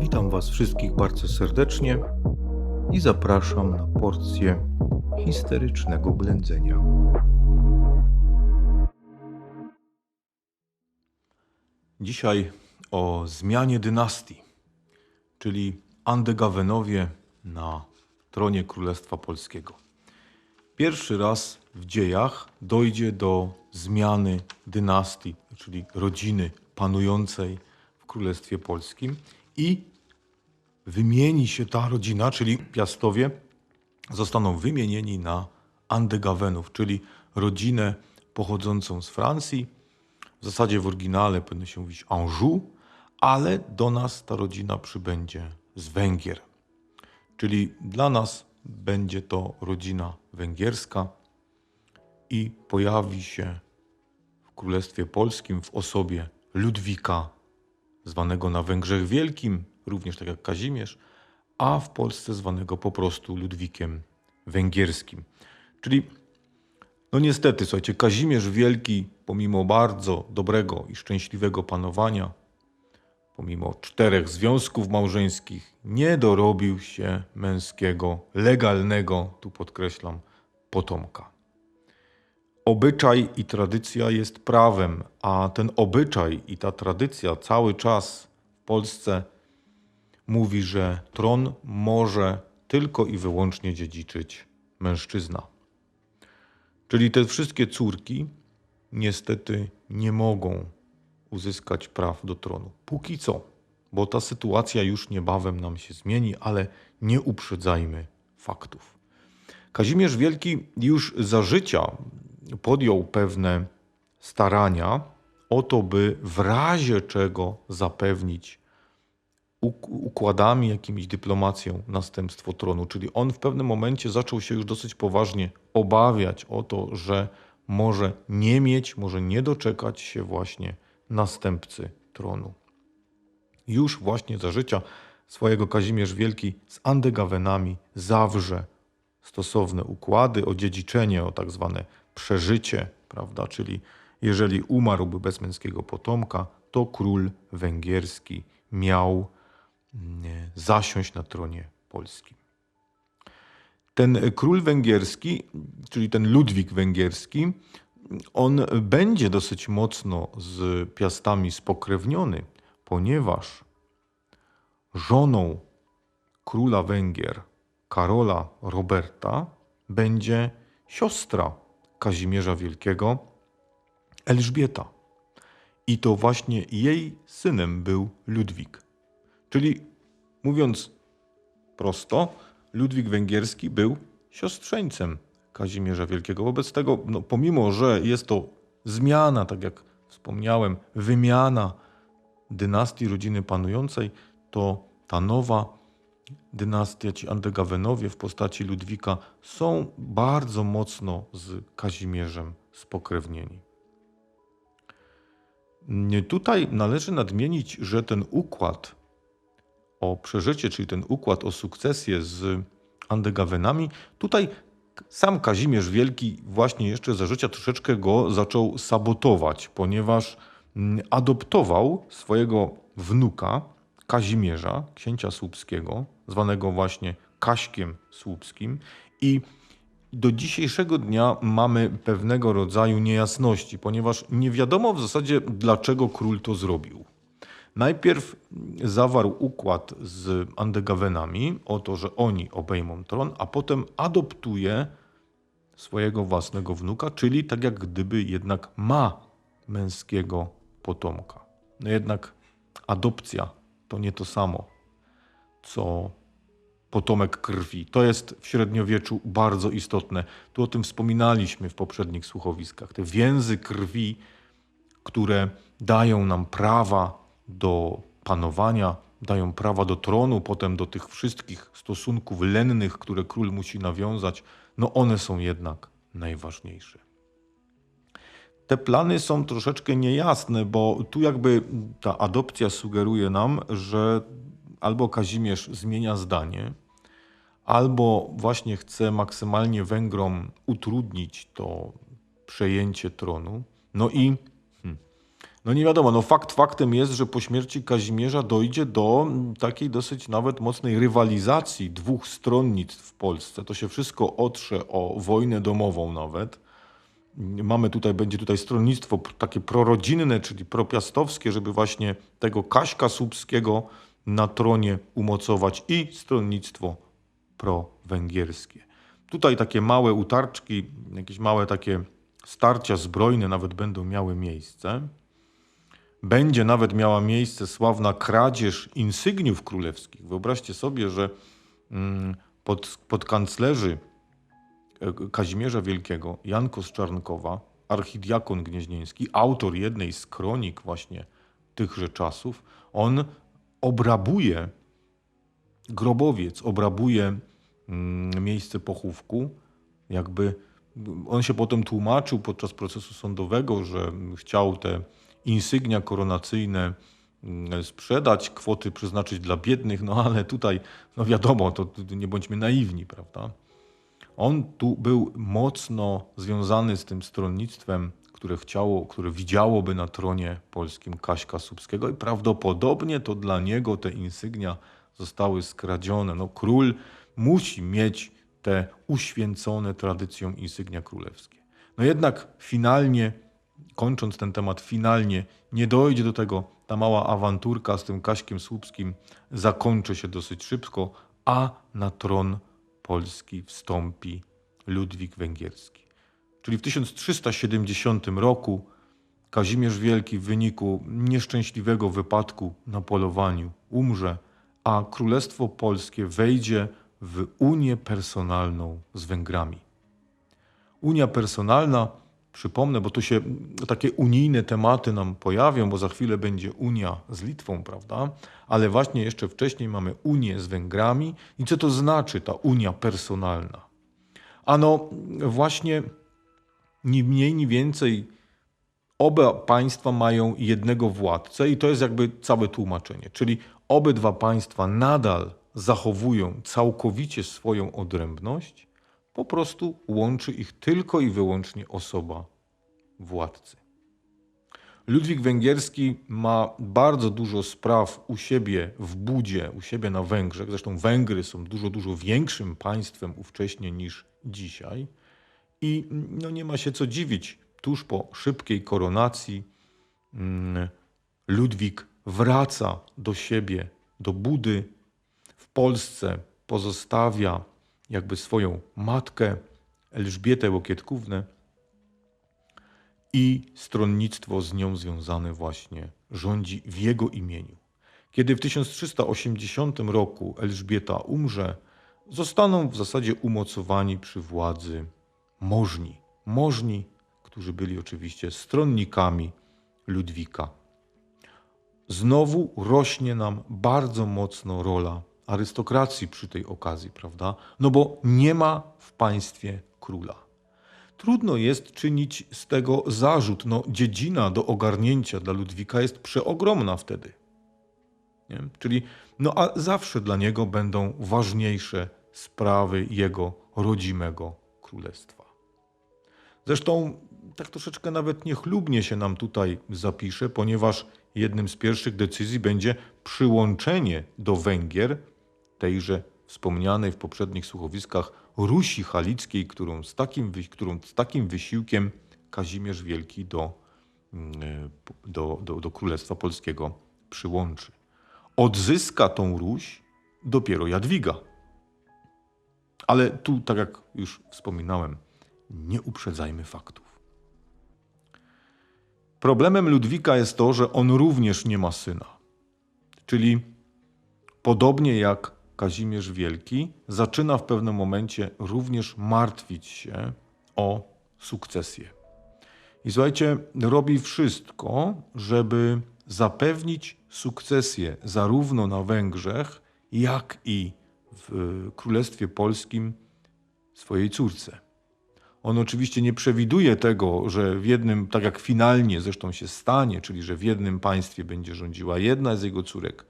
Witam Was wszystkich bardzo serdecznie i zapraszam na porcję histerycznego blędzenia. Dzisiaj o zmianie dynastii, czyli Andegawenowie na tronie Królestwa Polskiego. Pierwszy raz w dziejach dojdzie do zmiany dynastii, czyli rodziny panującej w Królestwie Polskim i wymieni się ta rodzina, czyli Piastowie, zostaną wymienieni na Andegawenów, czyli rodzinę pochodzącą z Francji. W zasadzie w oryginale powinno się mówić Anjou, ale do nas ta rodzina przybędzie z Węgier. Czyli dla nas będzie to rodzina węgierska i pojawi się w Królestwie Polskim w osobie Ludwika, zwanego na Węgrzech Wielkim, również tak jak Kazimierz, a w Polsce zwanego po prostu Ludwikiem Węgierskim. Czyli, no niestety, słuchajcie, Kazimierz Wielki, pomimo bardzo dobrego i szczęśliwego panowania, pomimo czterech związków małżeńskich, nie dorobił się męskiego, legalnego, tu podkreślam, potomka. Obyczaj i tradycja jest prawem, a ten obyczaj i ta tradycja cały czas w Polsce mówi, że tron może tylko i wyłącznie dziedziczyć mężczyzna. Czyli te wszystkie córki niestety nie mogą uzyskać praw do tronu. Póki co, bo ta sytuacja już niebawem nam się zmieni, ale nie uprzedzajmy faktów. Kazimierz Wielki już za życia podjął pewne starania o to, by w razie czego zapewnić uk- układami, jakimiś dyplomacją następstwo tronu. Czyli on w pewnym momencie zaczął się już dosyć poważnie obawiać o to, że może nie mieć, może nie doczekać się właśnie następcy tronu. Już właśnie za życia swojego Kazimierz Wielki z Andegawenami zawrze stosowne układy o dziedziczenie, o tak zwane przeżycie, prawda? Czyli jeżeli umarłby bez męskiego potomka, to król węgierski miał mm, zasiąść na tronie polskim. Ten król węgierski, czyli ten Ludwik węgierski, on będzie dosyć mocno z Piastami spokrewniony, ponieważ żoną króla Węgier, Karola Roberta, będzie siostra Kazimierza Wielkiego, Elżbieta. I to właśnie jej synem był Ludwik. Czyli mówiąc prosto, Ludwik Węgierski był siostrzeńcem Kazimierza Wielkiego. Wobec tego, no, pomimo że jest to zmiana, tak jak wspomniałem, wymiana dynastii rodziny panującej, to ta nowa dynastia, ci Andegawenowie w postaci Ludwika są bardzo mocno z Kazimierzem spokrewnieni. Nie, Tutaj należy nadmienić, że ten układ o przeżycie, czyli ten układ o sukcesję z Andegawenami, tutaj sam Kazimierz Wielki właśnie jeszcze za życia troszeczkę go zaczął sabotować, ponieważ mm, adoptował swojego wnuka Kazimierza, księcia słupskiego, zwanego właśnie Kaśkiem Słupskim i do dzisiejszego dnia mamy pewnego rodzaju niejasności, ponieważ nie wiadomo w zasadzie, dlaczego król to zrobił. Najpierw zawarł układ z Andegawenami o to, że oni obejmą tron, a potem adoptuje swojego własnego wnuka, czyli tak jak gdyby jednak ma męskiego potomka. No jednak adopcja to nie to samo, co potomek krwi. To jest w średniowieczu bardzo istotne. Tu o tym wspominaliśmy w poprzednich słuchowiskach. Te więzy krwi, które dają nam prawa do panowania, dają prawa do tronu, potem do tych wszystkich stosunków lennych, które król musi nawiązać, no one są jednak najważniejsze. Te plany są troszeczkę niejasne, bo tu jakby ta adopcja sugeruje nam, że albo Kazimierz zmienia zdanie, albo właśnie chce maksymalnie Węgrom utrudnić to przejęcie tronu. No i hmm, No nie wiadomo, no fakt faktem jest, że po śmierci Kazimierza dojdzie do takiej dosyć nawet mocnej rywalizacji dwóch stronnictw w Polsce. To się wszystko otrze o wojnę domową nawet. Mamy tutaj, będzie tutaj stronnictwo takie prorodzinne, czyli propiastowskie, żeby właśnie tego Kaśka Słupskiego na tronie umocować i stronnictwo prowęgierskie. Tutaj takie małe utarczki, jakieś małe takie starcia zbrojne nawet będą miały miejsce. Będzie nawet miała miejsce sławna kradzież insygniów królewskich. Wyobraźcie sobie, że mm, pod, pod kanclerzy Kazimierza Wielkiego, Janko z Czarnkowa, archidiakon gnieźnieński, autor jednej z kronik właśnie tychże czasów, on obrabuje grobowiec, obrabuje mm, miejsce pochówku, jakby on się potem tłumaczył podczas procesu sądowego, że chciał te insygnia koronacyjne mm, sprzedać, kwoty przeznaczyć dla biednych, no ale tutaj, no wiadomo, to nie bądźmy naiwni, prawda? On tu był mocno związany z tym stronnictwem, które chciało, które widziałoby na tronie polskim Kaśka Słupskiego i prawdopodobnie to dla niego te insygnia zostały skradzione. No, król musi mieć te uświęcone tradycją insygnia królewskie. No jednak finalnie, kończąc ten temat, finalnie nie dojdzie do tego. Ta mała awanturka z tym Kaśkiem Słupskim zakończy się dosyć szybko, a na tron Polski wstąpi Ludwik Węgierski. Czyli w 1370 roku Kazimierz Wielki w wyniku nieszczęśliwego wypadku na polowaniu umrze, a Królestwo Polskie wejdzie w Unię personalną z Węgrami. Unia personalna, przypomnę, bo tu się takie unijne tematy nam pojawią, bo za chwilę będzie Unia z Litwą, prawda? Ale właśnie jeszcze wcześniej mamy Unię z Węgrami. I co to znaczy ta Unia personalna? Ano właśnie ni mniej, ni więcej oba państwa mają jednego władcę i to jest jakby całe tłumaczenie. Czyli obydwa państwa nadal zachowują całkowicie swoją odrębność, po prostu łączy ich tylko i wyłącznie osoba władcy. Ludwik Węgierski ma bardzo dużo spraw u siebie w Budzie, u siebie na Węgrzech. Zresztą Węgry są dużo, dużo większym państwem ówcześnie niż dzisiaj. I no, nie ma się co dziwić. Tuż po szybkiej koronacji mm, Ludwik wraca do siebie, do Budy. W Polsce pozostawia jakby swoją matkę Elżbietę Łokietkównę i stronnictwo z nią związane właśnie rządzi w jego imieniu. Kiedy w 1380 roku Elżbieta umrze, zostaną w zasadzie umocowani przy władzy możni. Możni, którzy byli oczywiście stronnikami Ludwika. Znowu rośnie nam bardzo mocno rola arystokracji przy tej okazji, prawda? No bo nie ma w państwie króla. Trudno jest czynić z tego zarzut. No, dziedzina do ogarnięcia dla Ludwika jest przeogromna wtedy. Nie? Czyli, no a zawsze dla niego będą ważniejsze sprawy jego rodzimego królestwa. Zresztą tak troszeczkę nawet niechlubnie się nam tutaj zapisze, ponieważ jednym z pierwszych decyzji będzie przyłączenie do Węgier tejże wspomnianej w poprzednich słuchowiskach Rusi Halickiej, którą z takim, którą z takim wysiłkiem Kazimierz Wielki do, mm, do, do, do Królestwa Polskiego przyłączy. Odzyska tą Ruś dopiero Jadwiga. Ale tu, tak jak już wspominałem, nie uprzedzajmy faktów. Problemem Ludwika jest to, że on również nie ma syna. Czyli podobnie jak Kazimierz Wielki, zaczyna w pewnym momencie również martwić się o sukcesję. I słuchajcie, robi wszystko, żeby zapewnić sukcesję zarówno na Węgrzech, jak i w Królestwie Polskim swojej córce. On oczywiście nie przewiduje tego, że w jednym, tak jak finalnie zresztą się stanie, czyli że w jednym państwie będzie rządziła jedna z jego córek,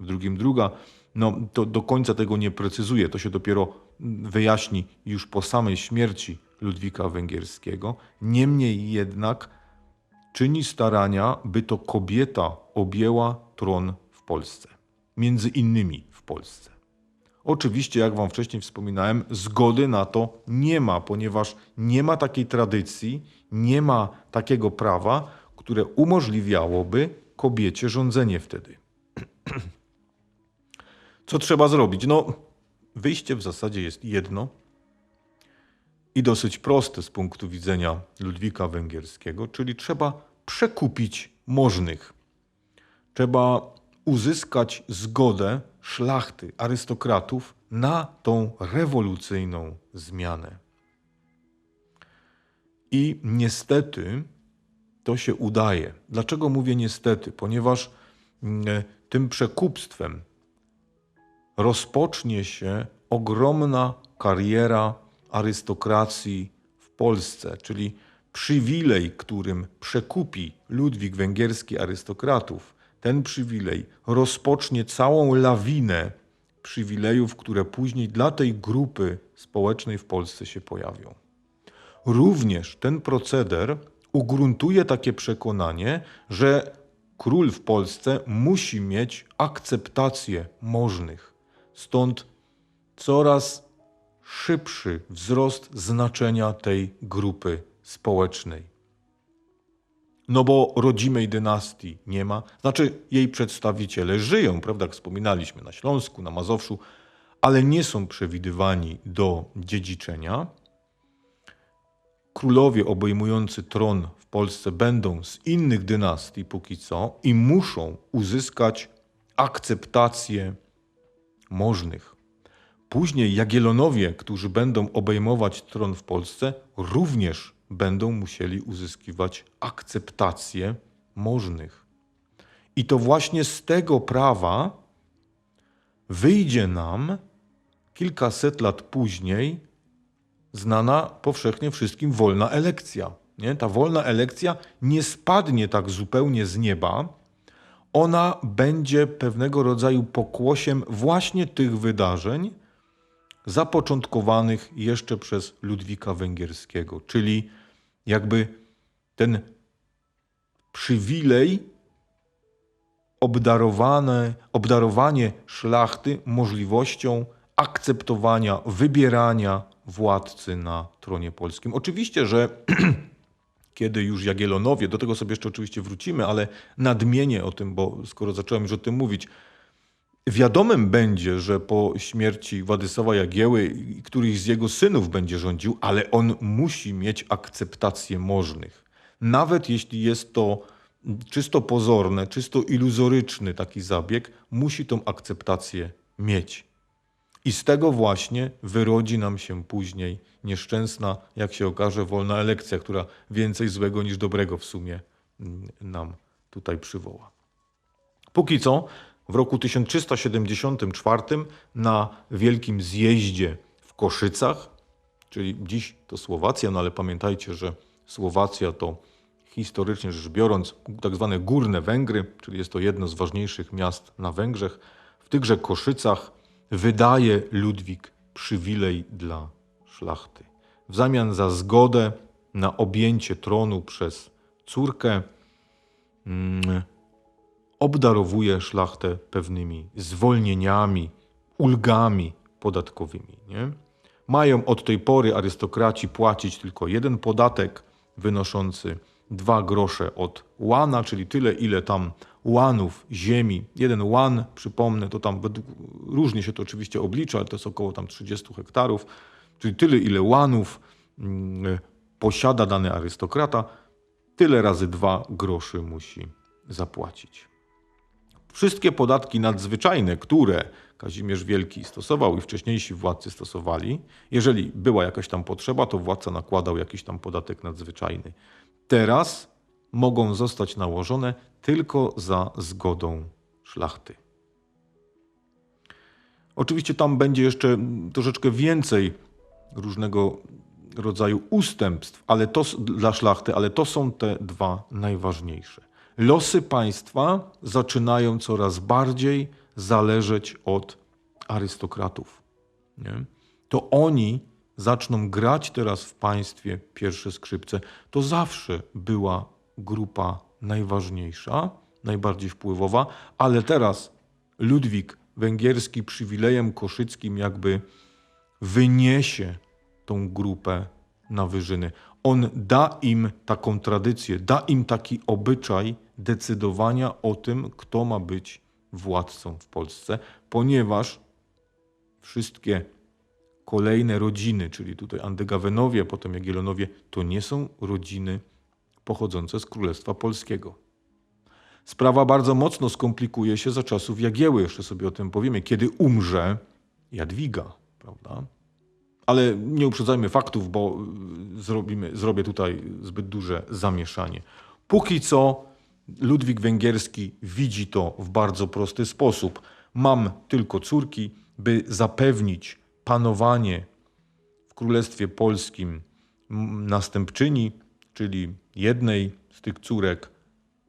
w drugim druga. No, to do końca tego nie precyzuje. To się dopiero wyjaśni już po samej śmierci Ludwika Węgierskiego. Niemniej jednak czyni starania, by to kobieta objęła tron w Polsce. Między innymi w Polsce. Oczywiście, jak Wam wcześniej wspominałem, zgody na to nie ma, ponieważ nie ma takiej tradycji, nie ma takiego prawa, które umożliwiałoby kobiecie rządzenie wtedy. Co trzeba zrobić? No, wyjście w zasadzie jest jedno i dosyć proste z punktu widzenia Ludwika Węgierskiego, czyli trzeba przekupić możnych. Trzeba uzyskać zgodę szlachty, arystokratów na tą rewolucyjną zmianę. I niestety to się udaje. Dlaczego mówię niestety? Ponieważ mm, tym przekupstwem rozpocznie się ogromna kariera arystokracji w Polsce, czyli przywilej, którym przekupi Ludwik Węgierski arystokratów, ten przywilej rozpocznie całą lawinę przywilejów, które później dla tej grupy społecznej w Polsce się pojawią. Również ten proceder ugruntuje takie przekonanie, że król w Polsce musi mieć akceptację możnych. Stąd coraz szybszy wzrost znaczenia tej grupy społecznej. No bo rodzimej dynastii nie ma, znaczy jej przedstawiciele żyją, prawda, jak wspominaliśmy, na Śląsku, na Mazowszu, ale nie są przewidywani do dziedziczenia. Królowie obejmujący tron w Polsce będą z innych dynastii póki co i muszą uzyskać akceptację możnych. Później Jagiellonowie, którzy będą obejmować tron w Polsce, również będą musieli uzyskiwać akceptację możnych. I to właśnie z tego prawa wyjdzie nam kilkaset lat później znana powszechnie wszystkim wolna elekcja. Nie? Ta wolna elekcja nie spadnie tak zupełnie z nieba. Ona będzie pewnego rodzaju pokłosiem właśnie tych wydarzeń, zapoczątkowanych jeszcze przez Ludwika Węgierskiego, czyli jakby ten przywilej obdarowane, obdarowanie szlachty możliwością akceptowania, wybierania władcy na tronie polskim. Oczywiście, że kiedy już Jagiellonowie, do tego sobie jeszcze oczywiście wrócimy, ale nadmienię o tym, bo skoro zacząłem już o tym mówić, Wiadomym będzie, że po śmierci Władysława Jagieły któryś z jego synów będzie rządził, ale on musi mieć akceptację możnych. Nawet jeśli jest to czysto pozorne, czysto iluzoryczny taki zabieg, musi tą akceptację mieć. I z tego właśnie wyrodzi nam się później nieszczęsna, jak się okaże, wolna elekcja, która więcej złego niż dobrego w sumie mm, nam tutaj przywoła. Póki co w roku 1374 na Wielkim Zjeździe w Koszycach, czyli dziś to Słowacja, no ale pamiętajcie, że Słowacja to historycznie rzecz biorąc tak zwane górne Węgry, czyli jest to jedno z ważniejszych miast na Węgrzech. W tychże Koszycach wydaje Ludwik przywilej dla szlachty. W zamian za zgodę na objęcie tronu przez córkę, mm, obdarowuje szlachtę pewnymi zwolnieniami, ulgami podatkowymi. Nie? Mają od tej pory arystokraci płacić tylko jeden podatek wynoszący dwa grosze od łana, czyli tyle, ile tam łanów ziemi. Jeden łan, przypomnę, to tam różnie się to oczywiście oblicza, ale to jest około tam 30 hektarów, czyli tyle, ile łanów mm, posiada dany arystokrata, tyle razy dwa groszy musi zapłacić. Wszystkie podatki nadzwyczajne, które Kazimierz Wielki stosował i wcześniejsi władcy stosowali, jeżeli była jakaś tam potrzeba, to władca nakładał jakiś tam podatek nadzwyczajny. Teraz mogą zostać nałożone tylko za zgodą szlachty. Oczywiście tam będzie jeszcze troszeczkę więcej różnego rodzaju ustępstw ale to, dla szlachty, ale to są te dwa najważniejsze losy państwa zaczynają coraz bardziej zależeć od arystokratów. Nie? To oni zaczną grać teraz w państwie pierwsze skrzypce. To zawsze była grupa najważniejsza, najbardziej wpływowa, ale teraz Ludwik Węgierski przywilejem koszyckim jakby wyniesie tą grupę na wyżyny. On da im taką tradycję, da im taki obyczaj decydowania o tym, kto ma być władcą w Polsce, ponieważ wszystkie kolejne rodziny, czyli tutaj Andegawenowie, potem Jagiellonowie, to nie są rodziny pochodzące z Królestwa Polskiego. Sprawa bardzo mocno skomplikuje się za czasów Jagieły, jeszcze sobie o tym powiemy, kiedy umrze Jadwiga, prawda? Ale nie uprzedzajmy faktów, bo y, zrobimy, zrobię tutaj zbyt duże zamieszanie. Póki co Ludwik Węgierski widzi to w bardzo prosty sposób. Mam tylko córki, by zapewnić panowanie w Królestwie Polskim następczyni, czyli jednej z tych córek,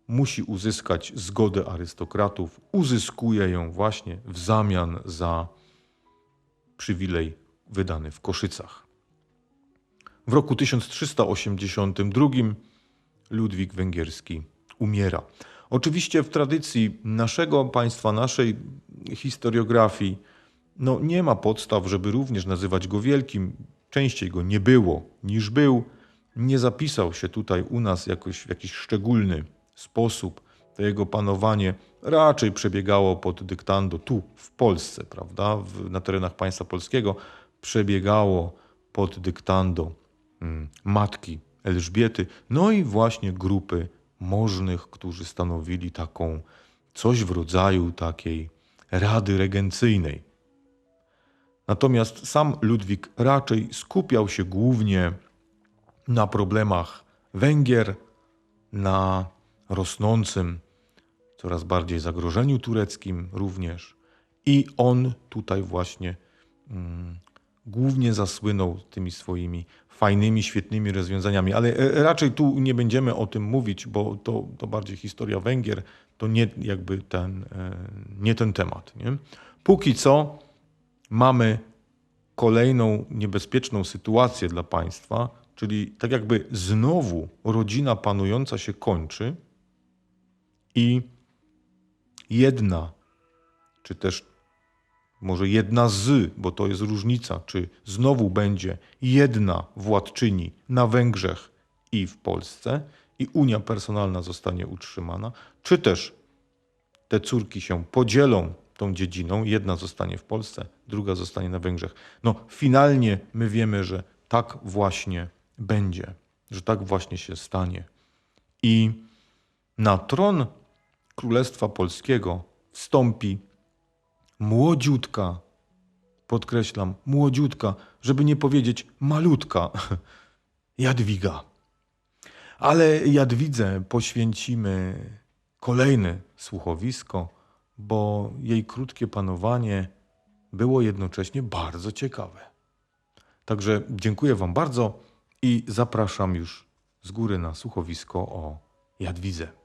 musi uzyskać zgodę arystokratów. Uzyskuje ją właśnie w zamian za przywilej wydany w Koszycach. W roku 1382 Ludwik Węgierski umiera. Oczywiście w tradycji naszego państwa, naszej historiografii, no nie ma podstaw, żeby również nazywać go wielkim. Częściej go nie było niż był. Nie zapisał się tutaj u nas jakoś w jakiś szczególny sposób. To jego panowanie raczej przebiegało pod dyktando tu, w Polsce, prawda? W, na terenach państwa polskiego przebiegało pod dyktando mm, matki Elżbiety, no i właśnie grupy możnych, którzy stanowili taką coś w rodzaju takiej rady regencyjnej. Natomiast sam Ludwik raczej skupiał się głównie na problemach Węgier, na rosnącym coraz bardziej zagrożeniu tureckim również. I on tutaj właśnie mm, głównie zasłynął tymi swoimi fajnymi, świetnymi rozwiązaniami. Ale e, raczej tu nie będziemy o tym mówić, bo to, to bardziej historia Węgier, to nie jakby ten, e, nie ten temat. Nie? Póki co mamy kolejną niebezpieczną sytuację dla państwa, czyli tak jakby znowu rodzina panująca się kończy i jedna, czy też może jedna z, bo to jest różnica, czy znowu będzie jedna władczyni na Węgrzech i w Polsce i Unia Personalna zostanie utrzymana, czy też te córki się podzielą tą dziedziną, jedna zostanie w Polsce, druga zostanie na Węgrzech. No finalnie my wiemy, że tak właśnie będzie, że tak właśnie się stanie. I na tron Królestwa Polskiego wstąpi młodziutka, podkreślam, młodziutka, żeby nie powiedzieć malutka, Jadwiga. Ale Jadwidze poświęcimy kolejne słuchowisko, bo jej krótkie panowanie było jednocześnie bardzo ciekawe. Także dziękuję Wam bardzo i zapraszam już z góry na słuchowisko o Jadwidze.